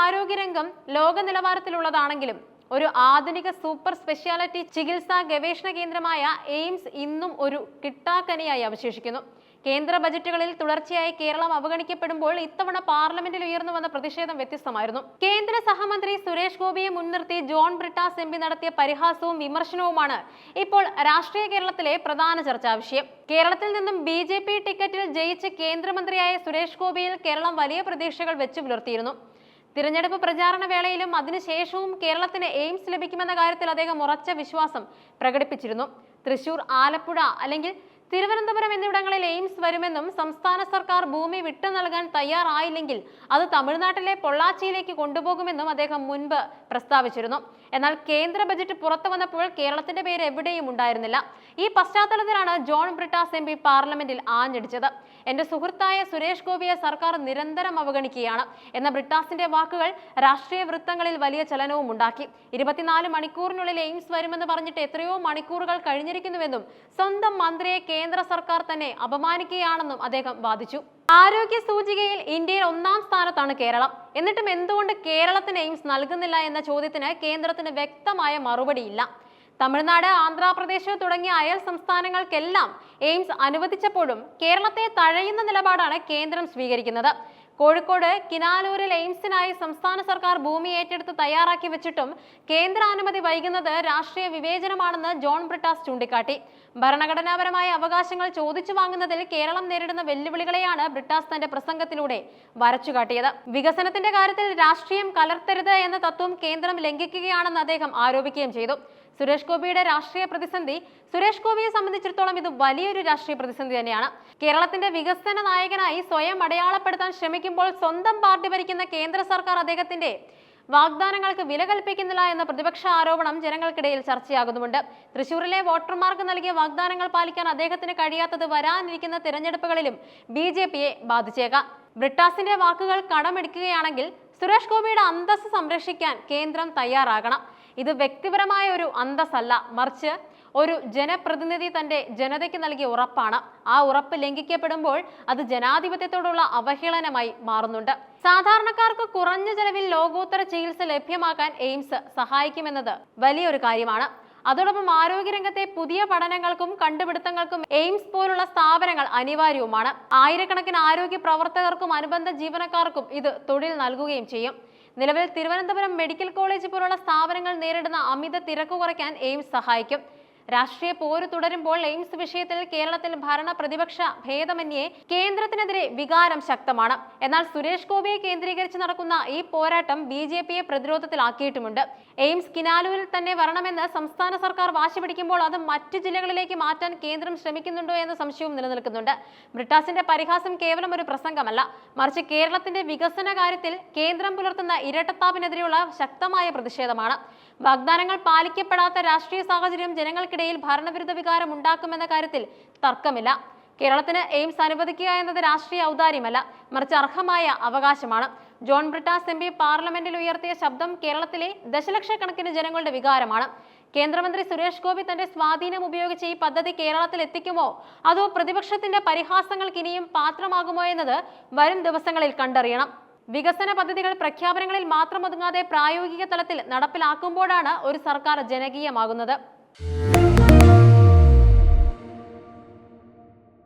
ആരോഗ്യരംഗം ലോക നിലവാരത്തിലുള്ളതാണെങ്കിലും ഒരു ആധുനിക സൂപ്പർ സ്പെഷ്യാലിറ്റി ചികിത്സാ ഗവേഷണ കേന്ദ്രമായ എയിംസ് ഇന്നും ഒരു കിട്ടാക്കനിയായി അവശേഷിക്കുന്നു. കേന്ദ്ര ബജറ്റുകളിൽ തുടർച്ചയായി കേരളം അവഗണിക്കപ്പെടുമ്പോൾ ഇത്തവണ പാർലമെന്റിൽ ഉയർന്നു വന്ന പ്രതിഷേധം വ്യത്യസ്തമായിരുന്നു. കേന്ദ്ര സഹമന്ത്രി സുരേഷ് ഗോപിയെ മുൻനിർത്തി ജോൺ ബ്രിട്ടാസ് എം നടത്തിയ പരിഹാസവും വിമർശനവുമാണ് ഇപ്പോൾ രാഷ്ട്രീയ കേരളത്തിലെ പ്രധാന ചർച്ചാ വിഷയം. കേരളത്തിൽ നിന്നും ബി ജെ പി ടിക്കറ്റിൽ ജയിച്ച് കേന്ദ്രമന്ത്രിയായ സുരേഷ് ഗോപിയിൽ കേരളം വലിയ പ്രതീക്ഷകൾ വെച്ചു പുലർത്തിയിരുന്നു. തിരഞ്ഞെടുപ്പ് പ്രചാരണ വേളയിലും അതിനുശേഷവും കേരളത്തിന് എയിംസ് ലഭിക്കുമെന്ന കാര്യത്തിൽ അദ്ദേഹം ഉറച്ച വിശ്വാസം പ്രകടിപ്പിച്ചിരുന്നു. തൃശൂർ ആലപ്പുഴ അല്ലെങ്കിൽ തിരുവനന്തപുരം എന്നിവിടങ്ങളിൽ എയിംസ് വരുമെന്നും സംസ്ഥാന സർക്കാർ ഭൂമി വിട്ടു നൽകാൻ തയ്യാറായില്ലെങ്കിൽ അത് തമിഴ്നാട്ടിലെ പൊള്ളാച്ചിയിലേക്ക് കൊണ്ടുപോകുമെന്നും അദ്ദേഹം മുൻപ് പ്രസ്താവിച്ചിരുന്നു. എന്നാൽ കേന്ദ്ര ബജറ്റ് പുറത്തു വന്നപ്പോൾ കേരളത്തിന്റെ പേര് എവിടെയും ഉണ്ടായിരുന്നില്ല. ഈ പശ്ചാത്തലത്തിലാണ് ജോൺ ബ്രിട്ടാസ് എം പി പാർലമെന്റിൽ ആഞ്ഞടിച്ചത്. എന്റെ സുഹൃത്തായ സുരേഷ് ഗോപിയെ സർക്കാർ നിരന്തരം അവഗണിക്കുകയാണ് എന്ന ബ്രിട്ടാസിന്റെ വാക്കുകൾ രാഷ്ട്രീയ വൃത്തങ്ങളിൽ വലിയ ചലനവും ഉണ്ടാക്കി. ഇരുപത്തിനാല് മണിക്കൂറിനുള്ളിൽ എയിംസ് വരുമെന്ന് പറഞ്ഞിട്ട് എത്രയോ മണിക്കൂറുകൾ കഴിഞ്ഞിരിക്കുന്നുവെന്നും സ്വന്തം മന്ത്രിയെ കേന്ദ്ര സർക്കാർ തന്നെ അപമാനിക്കുകയാണെന്നും അദ്ദേഹം വാദിച്ചു. ആരോഗ്യ സൂചികയിൽ ഇന്ത്യയിൽ ഒന്നാം സ്ഥാനത്താണ് കേരളം. എന്നിട്ടും എന്തുകൊണ്ട് കേരളത്തിന് എയിംസ് നൽകുന്നില്ല എന്ന ചോദ്യത്തിന് കേന്ദ്രത്തിന് വ്യക്തമായ മറുപടിയില്ല. തമിഴ്നാട് ആന്ധ്രാപ്രദേശ് തുടങ്ങിയ അയൽ സംസ്ഥാനങ്ങൾക്കെല്ലാം എയിംസ് അനുവദിച്ചപ്പോഴും കേരളത്തെ തഴയുന്ന നിലപാടാണ് കേന്ദ്രം സ്വീകരിക്കുന്നത്. കോഴിക്കോട് കിനാലൂരിൽ എയിംസിനായി സംസ്ഥാന സർക്കാർ ഭൂമി ഏറ്റെടുത്ത് തയ്യാറാക്കി വെച്ചിട്ടും കേന്ദ്ര അനുമതി വൈകുന്നത് രാഷ്ട്രീയ വിവേചനമാണെന്ന് ജോൺ ബ്രിട്ടാസ് ചൂണ്ടിക്കാട്ടി. ഭരണഘടനാപരമായ അവകാശങ്ങൾ ചോദിച്ചു വാങ്ങുന്നതിൽ കേരളം നേരിടുന്ന വെല്ലുവിളികളെയാണ് ബ്രിട്ടാസ് തന്റെ പ്രസംഗത്തിലൂടെ വരച്ചുകാട്ടിയത്. വികസനത്തിന്റെ കാര്യത്തിൽ രാഷ്ട്രീയം കലർത്തരുത് എന്ന തത്വം കേന്ദ്രം ലംഘിക്കുകയാണെന്ന് അദ്ദേഹം ആരോപിക്കുകയും ചെയ്തു. സുരേഷ് ഗോപിയുടെ രാഷ്ട്രീയ പ്രതിസന്ധി. സുരേഷ് ഗോപിയെ സംബന്ധിച്ചിടത്തോളം ഇത് വലിയൊരു രാഷ്ട്രീയ പ്രതിസന്ധി തന്നെയാണ്. കേരളത്തിന്റെ വികസന നായകനായി സ്വയം അടയാളപ്പെടുത്താൻ ശ്രമിക്കുമ്പോൾ സ്വന്തം പാർട്ടി ഭരിക്കുന്ന കേന്ദ്ര സർക്കാർ അദ്ദേഹത്തിന്റെ വാഗ്ദാനങ്ങൾക്ക് വില കൽപ്പിക്കുന്നില്ല എന്ന പ്രതിപക്ഷ ആരോപണം ജനങ്ങൾക്കിടയിൽ ചർച്ചയാകുന്നുമുണ്ട്. തൃശൂരിലെ വോട്ടർമാർക്ക് നൽകിയ വാഗ്ദാനങ്ങൾ പാലിക്കാൻ അദ്ദേഹത്തിന് കഴിയാത്തത് വരാനിരിക്കുന്ന തിരഞ്ഞെടുപ്പുകളിലും ബി ജെ പിയെ ബാധിച്ചേക്കാം. ബ്രിട്ടാസിന്റെ വാക്കുകൾ കടമെടുക്കുകയാണെങ്കിൽ സുരേഷ് ഗോപിയുടെ അന്തസ് സംരക്ഷിക്കാൻ കേന്ദ്രം തയ്യാറാകണം. ഇത് വ്യക്തിപരമായ ഒരു അന്തസ്സല്ല. മറിച്ച് ഒരു ജനപ്രതിനിധി തന്റെ ജനതയ്ക്ക് നൽകിയ ഉറപ്പാണ്. ആ ഉറപ്പ് ലംഘിക്കപ്പെടുമ്പോൾ അത് ജനാധിപത്യത്തോടുള്ള അവഹേളനമായി മാറുന്നുണ്ട്. സാധാരണക്കാർക്ക് കുറഞ്ഞ ചെലവിൽ ലോകോത്തര ചികിത്സ ലഭ്യമാക്കാൻ എയിംസ് സഹായിക്കുമെന്നത് വലിയൊരു കാര്യമാണ്. അതോടൊപ്പം ആരോഗ്യരംഗത്തെ പുതിയ പഠനങ്ങൾക്കും കണ്ടുപിടുത്തങ്ങൾക്കും എയിംസ് പോലുള്ള സ്ഥാപനങ്ങൾ അനിവാര്യവുമാണ്. ആയിരക്കണക്കിന് ആരോഗ്യ പ്രവർത്തകർക്കും അനുബന്ധ ജീവനക്കാർക്കും ഇത് തൊഴിൽ നൽകുകയും ചെയ്യും. നിലവിൽ തിരുവനന്തപുരം മെഡിക്കൽ കോളേജ് പോലുള്ള സ്ഥാപനങ്ങൾ നേരിടുന്ന അമിത തിരക്ക് കുറയ്ക്കാൻ എയിംസ് സഹായിക്കും. രാഷ്ട്രീയ പോര് തുടരുമ്പോൾ എയിംസ് വിഷയത്തിൽ കേരളത്തിൽ ഭരണ പ്രതിപക്ഷ ഭേദമന്യേ കേന്ദ്രത്തിനെതിരെ വികാരം ശക്തമാണ്. എന്നാൽ സുരേഷ് ഗോപിയെ കേന്ദ്രീകരിച്ച് നടക്കുന്ന ഈ പോരാട്ടം ബി ജെ പിയെ പ്രതിരോധത്തിലാക്കിയിട്ടുമുണ്ട്. എയിംസ് കിനാലൂരിൽ തന്നെ വരണമെന്ന് സംസ്ഥാന സർക്കാർ വാശി പിടിക്കുമ്പോൾ അത് മറ്റു ജില്ലകളിലേക്ക് മാറ്റാൻ കേന്ദ്രം ശ്രമിക്കുന്നുണ്ടോ എന്ന സംശയവും നിലനിൽക്കുന്നുണ്ട്. ബ്രിട്ടാസിന്റെ പരിഹാസം കേവലം ഒരു പ്രസംഗമല്ല. മറിച്ച് കേരളത്തിന്റെ വികസന കാര്യത്തിൽ കേന്ദ്രം പുലർത്തുന്ന ഇരട്ടത്താപ്പിനെതിരെയുള്ള ശക്തമായ പ്രതിഷേധമാണ്. വാഗ്ദാനങ്ങൾ പാലിക്കപ്പെടാത്ത രാഷ്ട്രീയ സാഹചര്യം ജനങ്ങൾക്കിടയിൽ ഭരണവിരുദ്ധ വികാരം ഉണ്ടാക്കുമെന്ന കാര്യത്തിൽ തർക്കമില്ല. കേരളത്തിന് എയിംസ് അനുവദിക്കുക എന്നത് രാഷ്ട്രീയ ഔദാര്യമല്ല മറിച്ച് അർഹമായ അവകാശമാണ്. ജോൺ ബ്രിട്ടാസ് എം പി പാർലമെന്റിൽ ഉയർത്തിയ ശബ്ദം കേരളത്തിലെ ദശലക്ഷക്കണക്കിന് ജനങ്ങളുടെ വികാരമാണ്. കേന്ദ്രമന്ത്രി സുരേഷ് ഗോപി തന്റെ സ്വാധീനം ഉപയോഗിച്ച് ഈ പദ്ധതി കേരളത്തിൽ എത്തിക്കുമോ? അതോ പ്രതിപക്ഷത്തിന്റെ പരിഹാസങ്ങൾക്ക് ഇനിയും പാത്രമാകുമോ എന്നത് വരും ദിവസങ്ങളിൽ കണ്ടറിയണം. വികസന പദ്ധതികൾ പ്രഖ്യാപനങ്ങളിൽ മാത്രം ഒതുങ്ങാതെ പ്രായോഗിക തലത്തിൽ നടപ്പിലാക്കുമ്പോഴാണ് ഒരു സർക്കാർ ജനകീയമാകുന്നത്.